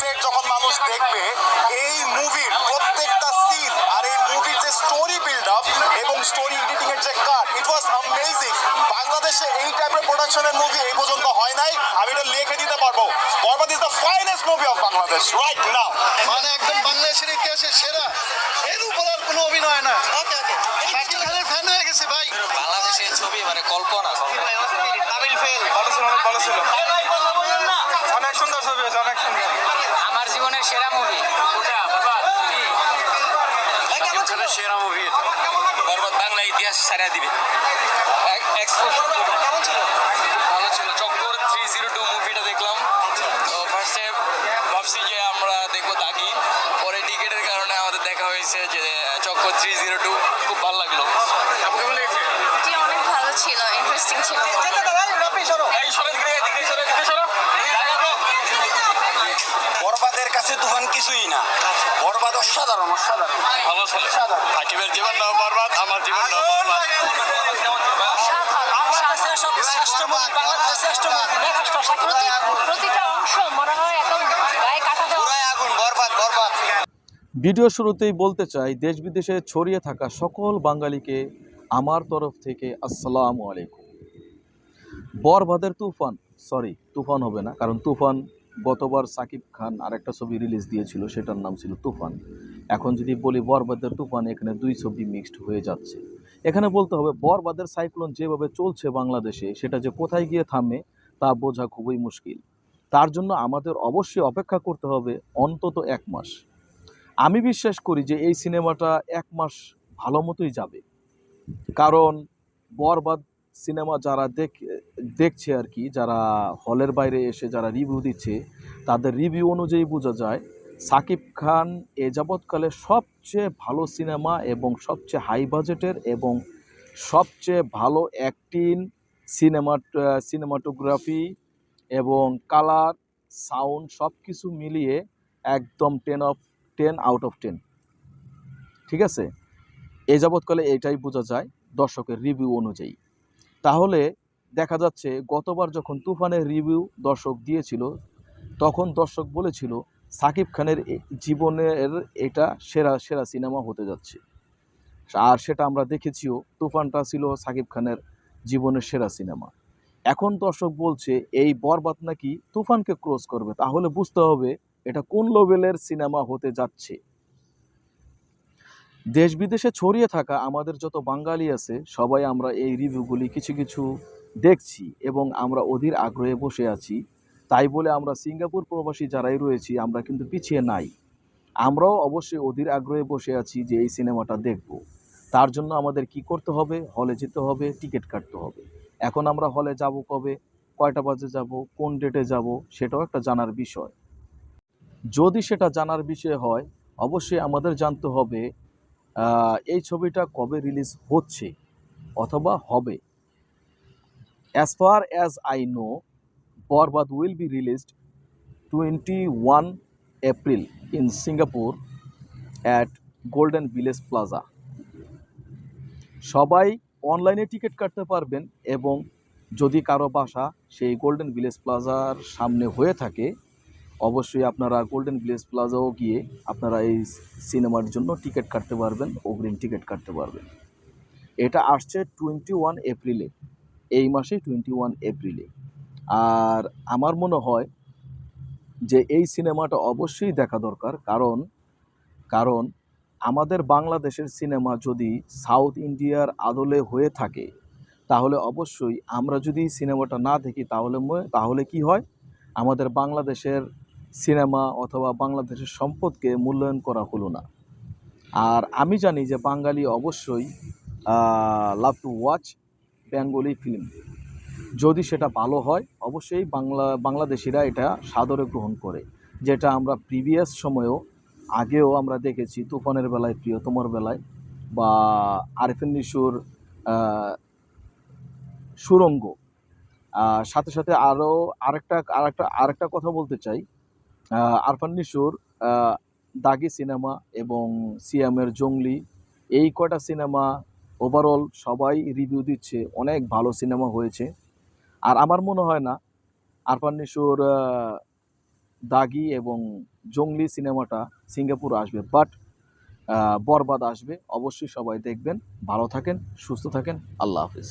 Set যখন মানুষ দেখবে এই মুভির প্রত্যেকটা সিন আর এই মুভির যে স্টোরি বিল্ড আপ এবং স্টোরি এডিটিং এর যে কাট ইট ওয়াজ অ্যামেজিং বাংলাদেশে এই টাইপের প্রোডাকশনের মুভি এই পর্যন্ত হয় নাই। আমি এটা লিখে দিতে পারব। Borbaad is the finest movie of Bangladesh right now মানে একদম বাংলাদেশের ইতিহাসে সেরা। এর উপর আর কোনো অভিনয় না। শাকিব খানের ফ্যান হয়ে গেছে ভাই। বাংলাদেশের ছবি মানে কল্পনা তামিল ফেল ভালো ছিল অনেক ভালো ছিল। অনেক সুন্দর ছবি হয়েছে অনেক সুন্দর। জীবনের সেরা মুভি সেরা মুভি বরবাদ বাংলা ইতিহাস সারা দিবে। ভালো ছিল। চক্কর থ্রি জিরো টু মুভিটা দেখলাম। তো ফার্স্টে ভাবছি যে আমরা দেখব দাগি। পরে টিকিটের কারণে আমাদের দেখা হয়েছে যে চক্কর থ্রি জিরো টু খুব ভালো লাগল। কেমন লেগেছে? জি অনেক ভালো ছিল। ইন্টারেস্টিং ছিল। কাছে তুফান কিছুই না। বরবাদ অসাধারণ অসাধারণ। ভালো ছিল। সাকিবের জীবনটাও বরবাদ আমার জীবনটাও বরবাদ। প্রতি- প্রতিটা অংশ মনে হয় একদম গায়ে কাটা দেওয়া। আগুন বরবাদ বরবাদ। ভিডিও শুরুতেই বলতে চাই দেশ বিদেশে ছড়িয়ে থাকা সকল বাঙালিকে আমার তরফ থেকে আসসালামু আলাইকুম। বরবাদের তুফান সরি তুফান হবে না কারণ তুফান গতবার সাকিব খান আরেকটা ছবি রিলিজ দিয়েছিল, সেটার নাম ছিল তুফান। এখন যদি বলি বরবাদের তুফান, এখানে দুই ছবি মিক্সড হয়ে যাচ্ছে। এখানে বলতে হবে, বরবাদের সাইক্লোন যেভাবে চলছে বাংলাদেশে, সেটা যে কোথায় গিয়ে থামে, তা বোঝা খুবই মুশকিল। তার জন্য আমাদের অবশ্যই অপেক্ষা করতে হবে অন্তত এক মাস। আমি বিশ্বাস করি যে এই সিনেমাটা এক মাস ভালো মতোই যাবে। কারণ বরবাদ সিনেমা যারা দেখ, দেখছে আর কি, যারা হলের বাইরে এসে যারা রিভিউ দিচ্ছে, তাদের রিভিউ অনুযায়ী বোঝা যায়, সাকিব খান এ যাবৎকালে সবচেয়ে ভালো সিনেমা এবং সবচেয়ে হাই বাজেটের এবং সবচেয়ে ভালো অ্যাক্টিং সিনেমা সিনেমাটোগ্রাফি এবং কালার সাউন্ড সব কিছু মিলিয়ে একদম ten of ten out of ten ঠিক আছে? এ যাবৎকালে এটাই বোঝা যায় দর্শকের রিভিউ অনুযায়ী। তাহলে দেখা যাচ্ছে গতবার যখন তুফানের রিভিউ দর্শক দিয়েছিল, তখন দর্শক বলেছিল, সাকিব খানের জীবনের এটা সেরা সেরা সিনেমা হতে যাচ্ছে। আর সেটা আমরা দেখেছিও, তুফানটা ছিল সাকিব খানের জীবনের সেরা সিনেমা এখন দর্শক বলছে, এই বরবাদ নাকি তুফানকে ক্রস করবে? তাহলে বুঝতে হবে, এটা কোন লেভেলের সিনেমা হতে যাচ্ছে। দেশ বিদেশে ছড়িয়ে থাকা আমাদের যত বাঙালি আছে, সবাই আমরা এই রিভিউগুলি কিছু কিছু দেখছি এবং আমরা অধীর আগ্রহে বসে আছি। তাই বলে আমরা সিঙ্গাপুর প্রবাসী যারাই রয়েছি, আমরা কিন্তু পিছিয়ে নাই। আমরাও অবশ্যই অধীর আগ্রহে বসে আছি যে এই সিনেমাটা দেখব। তার জন্য আমাদের কি করতে হবে? হলে যেতে হবে, টিকিট কাটতে হবে। এখন আমরা হলে যাব কবে? কয়টা বাজে যাব? কোন ডেটে যাব? সেটাও একটা জানার বিষয়। যদি সেটা জানার বিষয় হয়, অবশ্যই আমাদের জানতে হবে এই ছবিটা কবে রিলিজ হচ্ছে অথবা হবে? As far as I know Borbaad will be released twenty one April in Singapore at Golden Village Plaza সবাই অনলাইনে টিকিট কাটতে পারবেন এবং যদি কারও বাসা সেই গোল্ডেন ভিলেজ প্লাজার সামনে হয়ে থাকে অবশ্যই আপনারা গোল্ডেন ভিলেজ প্লাজাও গিয়ে আপনারা এই সিনেমার জন্য টিকিট কাটতে পারবেন, অগ্রিম টিকিট কাটতে পারবেন। এটা আসছে টোয়েন্টি ওয়ান এপ্রিলে এই মাসে টোয়েন্টি ওয়ান এপ্রিলে আর আমার মনে হয় যে এই সিনেমাটা অবশ্যই দেখা দরকার, কারণ কারণ আমাদের বাংলাদেশের সিনেমা যদি সাউথ ইন্ডিয়ার আদলে হয়ে থাকে, তাহলে অবশ্যই আমরা যদি সিনেমাটা না দেখি, তাহলে তাহলে কি হয়? আমাদের বাংলাদেশের সিনেমা অথবা বাংলাদেশের সম্পদকে মূল্যায়ন করা হলো না। আর আমি জানি যে বাঙালি অবশ্যই love to watch Bengali film যদি সেটা ভালো হয়, অবশ্যই বাংলা, বাংলাদেশিরা এটা সাদরে গ্রহণ করে। যেটা আমরা প্রিভিয়াস সময়েও, আগেও আমরা দেখেছি, তুফানের বেলায়, প্রিয়তমর বেলায় বা আরিফিন নিশুর সুরঙ্গ। সাথে সাথে আরও আরেকটা আরেকটা আরেকটা কথা বলতে চাই। আরফান নিশুর দাগি সিনেমা এবং সিয়ামের জঙ্গলি, এই কটা সিনেমা ওভারঅল সবাই রিভিউ দিচ্ছে, অনেক ভালো সিনেমা হয়েছে। আর আমার মনে হয় না, আরফান নিশুর দাগি এবং জঙ্গলি সিনেমাটা সিঙ্গাপুর আসবে বাট বরবাদ আসবে। অবশ্যই সবাই দেখবেন, ভালো থাকেন, সুস্থ থাকেন, আল্লাহ হাফিজ।